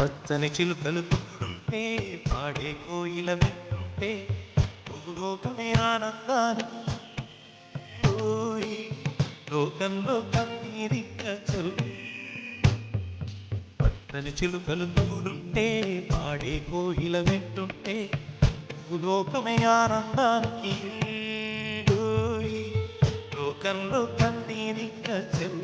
పచ్చని చిలుకలు పే పాడే కోయిల పే లోకమే ఆనందానికి ఓయ్, లోకంలో కన్నీరిక్క చలు. పచ్చని చిలుకలు తోడుంటే పాడే కోయిల వింటుంటే లోకమే ఆనందానికి లోకంలో కన్నీరిక్క చలు.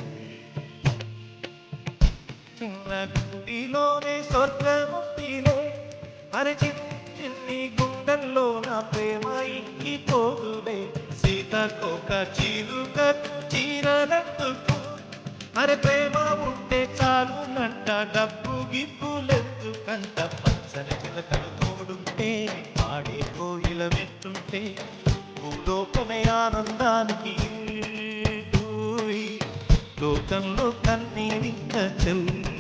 చిన్న గుడిలోనే స్వర్గముందిలే. అరే చిన్ని గుండెల్లో నా ప్రేమ ఇంకిపోదులే. సీతకొక చిలుక చీరలందుకు అరే ప్రేమ ఉంటే చాలు నంట డబ్బు గిప్పులెత్తు. కంట పచ్చని చిలకలు తోడుంటే ఆడే కోయిల వెట్టుంటే భూలోకమే ఆనందానికి ఊయ్. లోకంలో కన్నీరింక చెల్లు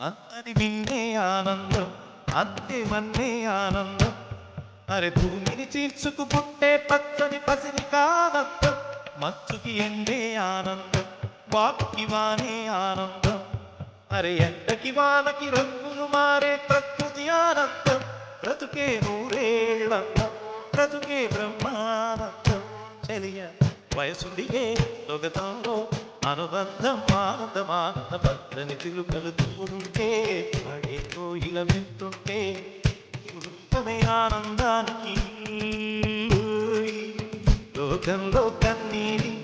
అది నిన్నే ఆనందం అంతే మన్నే ఆనందం. అరే భూమిని చీల్చుకు పుట్టే పచ్చని పసిని కానందం. మచ్చుకి ఎండే ఆనందం వాపుకి వానే ఆనందం. అరే ఎండకి వానకి రంగులు మారే ప్రకృతి ఆనందం. బ్రతుకే నూరేళ్ళందం బ్రతుకే బ్రహ్మానందం. చెలియ వయసుడిగే లొగతంలో అనుబంధం ఆనందం ఆనంద భద్రని తిరుకలు తోడుంటే పడే కోయిల వింటుంటే కుటుంబమే ఆనందానికి. లోకంలో కన్నీరి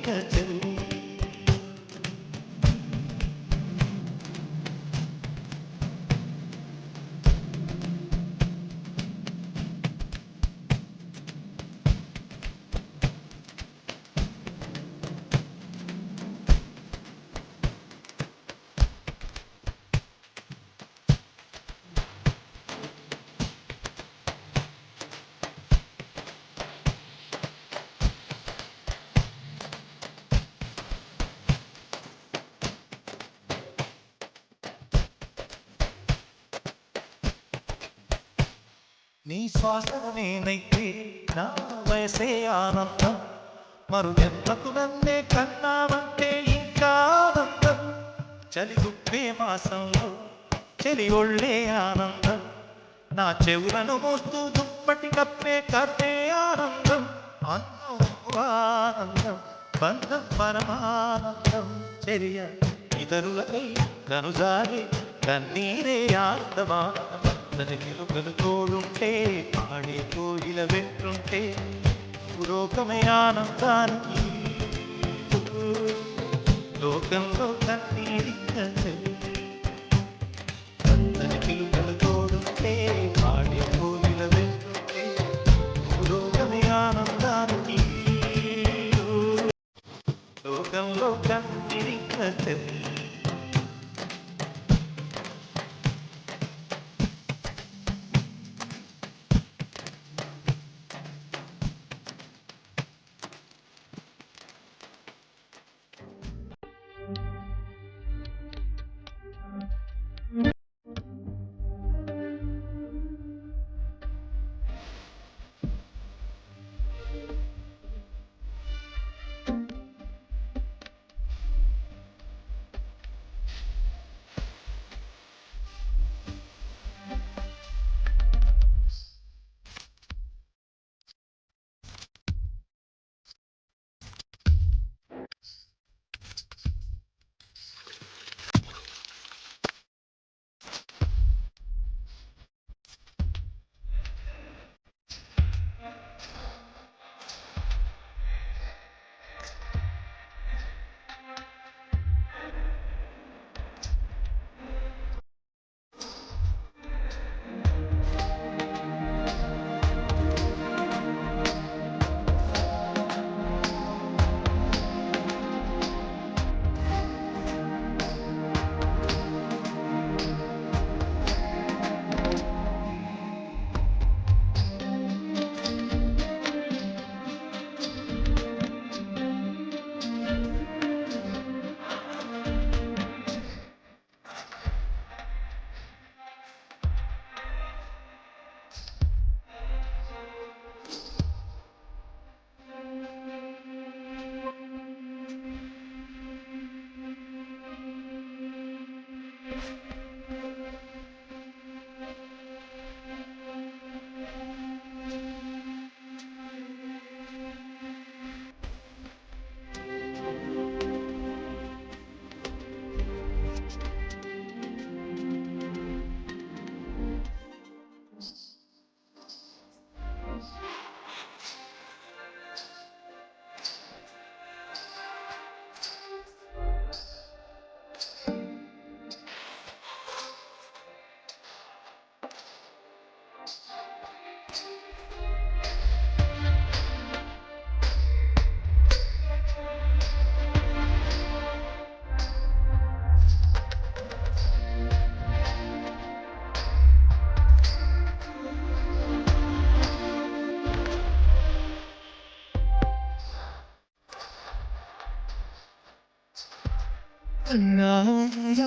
నీ శ్వాస నేనైతే నా వయసే ఆనందం. మరుగెంతకు నన్నే కన్నావంటే ఇంకా ఆనందం. చలి గుప్పే మాసంలో చలి ఒళ్ళే ఆనందం. నా చెవులను మోస్తూ దుప్పటి కప్పే కర్తే ఆనందం. అన్నం ఆనందం బంధం పరమానందం. చర్య ఇతరులకై కనుజారే కన్నీరే ఆనందమానందం. నిలుకలు తోడుంటే పాడే కోయిల వెంటుంటే పురోగమే ఆనందానికి లోకంలో కన్నీరిక అందరి పిలుకలు తోడుంటే పాడే కోయిల వెంటుంటే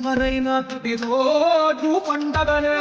ఎవరైనా రోజు పండగనే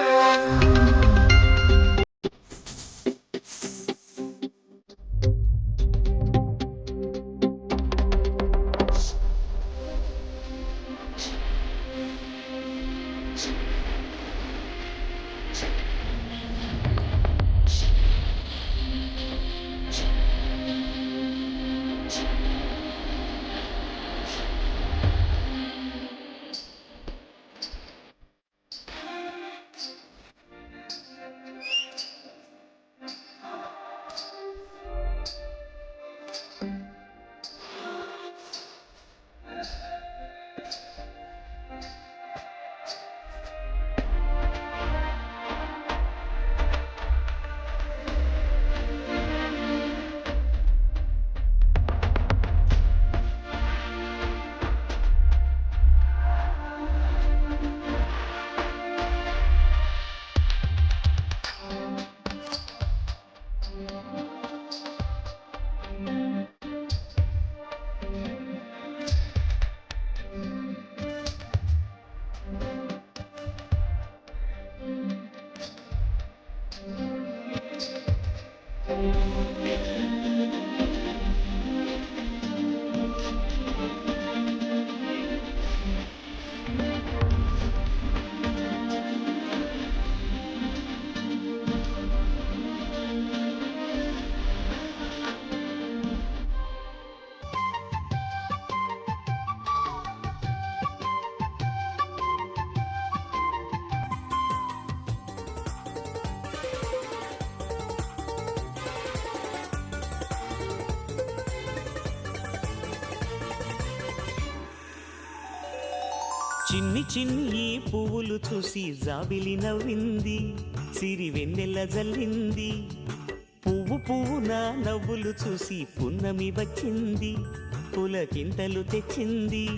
చిన్ని చిన్ని పువ్వులు చూసి జాబిలి నవ్వింది సిరి వెన్నెల జల్లింది. పువ్వు పువ్వున నవ్వులు చూసి పున్నమి వచ్చింది పులకింతలు తెచ్చింది.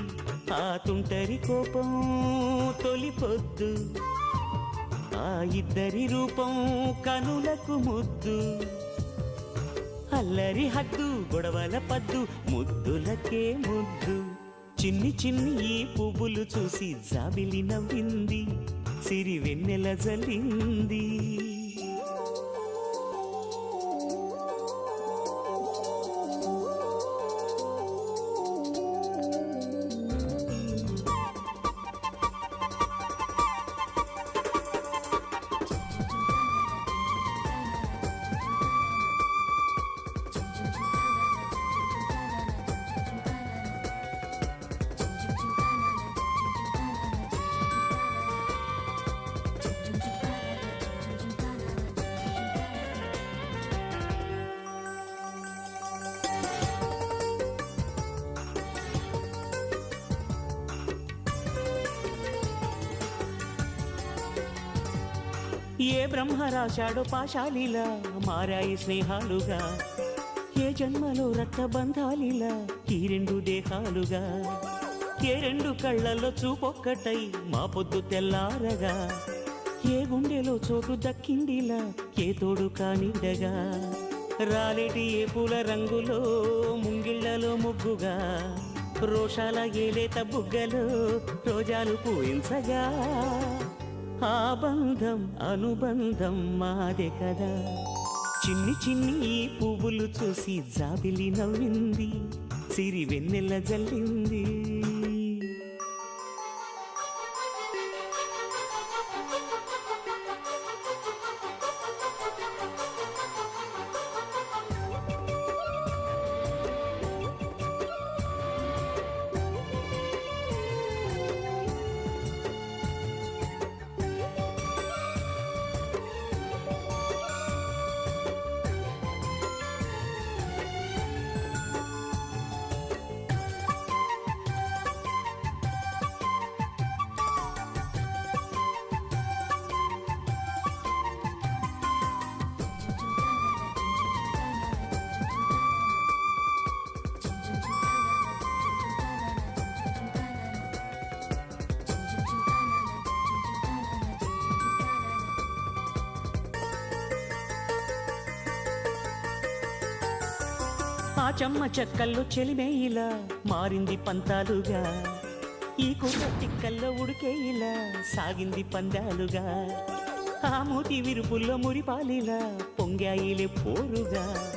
ఆ తుంటరి కోపం తొలి పొద్దు ఆ ఇద్దరి రూపం కనులకు ముద్దు. అల్లరి హద్దు గొడవల పద్దు ముద్దులకే ముద్దు. చిన్ని చిన్ని ఈ పువ్వులు చూసి జాబిలి నవ్వింది సిరి వెన్నెల జలింది ఏ బ్రహ్మ రాశాడో పాశాలిలా మారాయి స్నేహాలుగా. ఏ జన్మలో రక్తబంధాలిలా ఈ రెండు దేహాలుగా. ఏ రెండు కళ్ళల్లో చూపొక్కటై మా పొద్దు తెల్లారగా. ఏ గుండెలో చోటు దక్కిందిలా ఏ తోడు కానిడగా. రాలేటి ఏ పూల రంగులో ముంగిళ్ళలో ముగ్గుగా. రోషాల ఏలేత బుగ్గలో రోజాలు పూయించగా. ఆ బంధం అనుబంధం మాదే కదా. చిన్ని చిన్ని ఈ పువ్వులు చూసి జాబిలి నవ్వింది సిరి వెన్నెల జల్లింది. చెమ్మ చెక్కల్లో చెలిమే ఇలా మారింది పంతాలుగా. ఈ కుర్ర తిక్కల్లో ఉడికే ఇలా సాగింది పందాలుగా. ఆ మూతి విరుపుల్లో మురిపాలిలా పొంగాయిలే పోరుగా.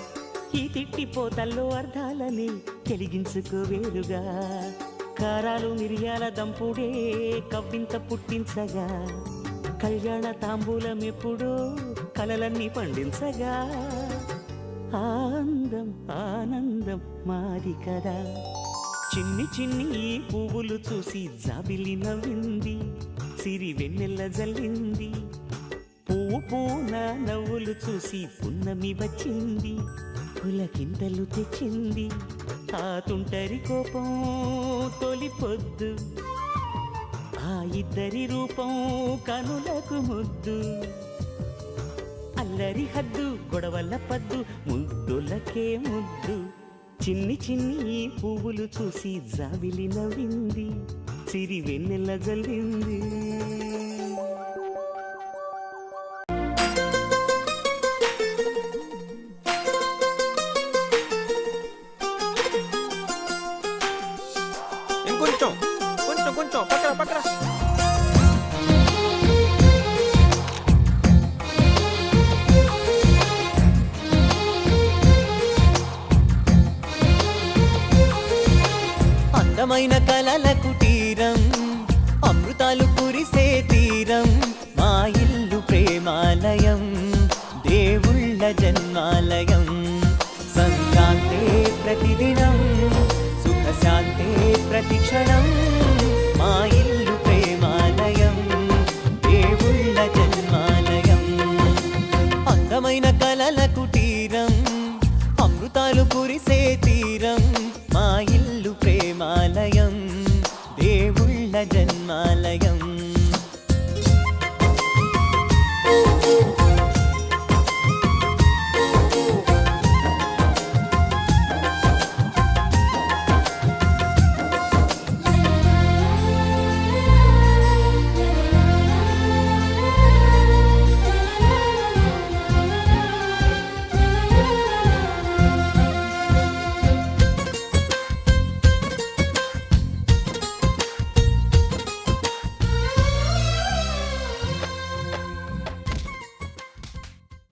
ఈ తిట్టిపోతల్లో అర్థాలని తెలిగించుకోవేరుగా కారాలు మిరియాల దంపుడే కవ్వింత పుట్టించగా. కళ్యాణ తాంబూలం ఎప్పుడో కలలన్నీ పండించగా. ఆనందం ఆనందం మాది కదా. చిన్ని చిన్ని ఈ పువ్వులు చూసి జాబిలి నవ్వింది సిరి వెన్నెల్ల జల్లింది. పువ్వు పూన నవ్వులు చూసి పున్నమి వచ్చింది పులకింతలు తెచ్చింది. ఆ తుంటరి కోపం తొలి పొద్దు ఆ ఇద్దరి రూపం కనులకు ముద్దు. అల్లరి హద్దు గొడవల పద్దు ముద్దులకే ముద్దు. చిన్ని చిన్ని పువ్వులు చూసి జావిలి నవ్వింది సిరి వెన్నెల జల్లింది. కొంచెం కొంచెం పక్కన పక్కన అందమైన కలల కుటీరం అమృతాలు కురిసే తీరం. మా ఇల్లు ప్రేమాలయం. దేవుళ్ళ జన్మాలయం. సంక్రాంతే ప్రతిదినం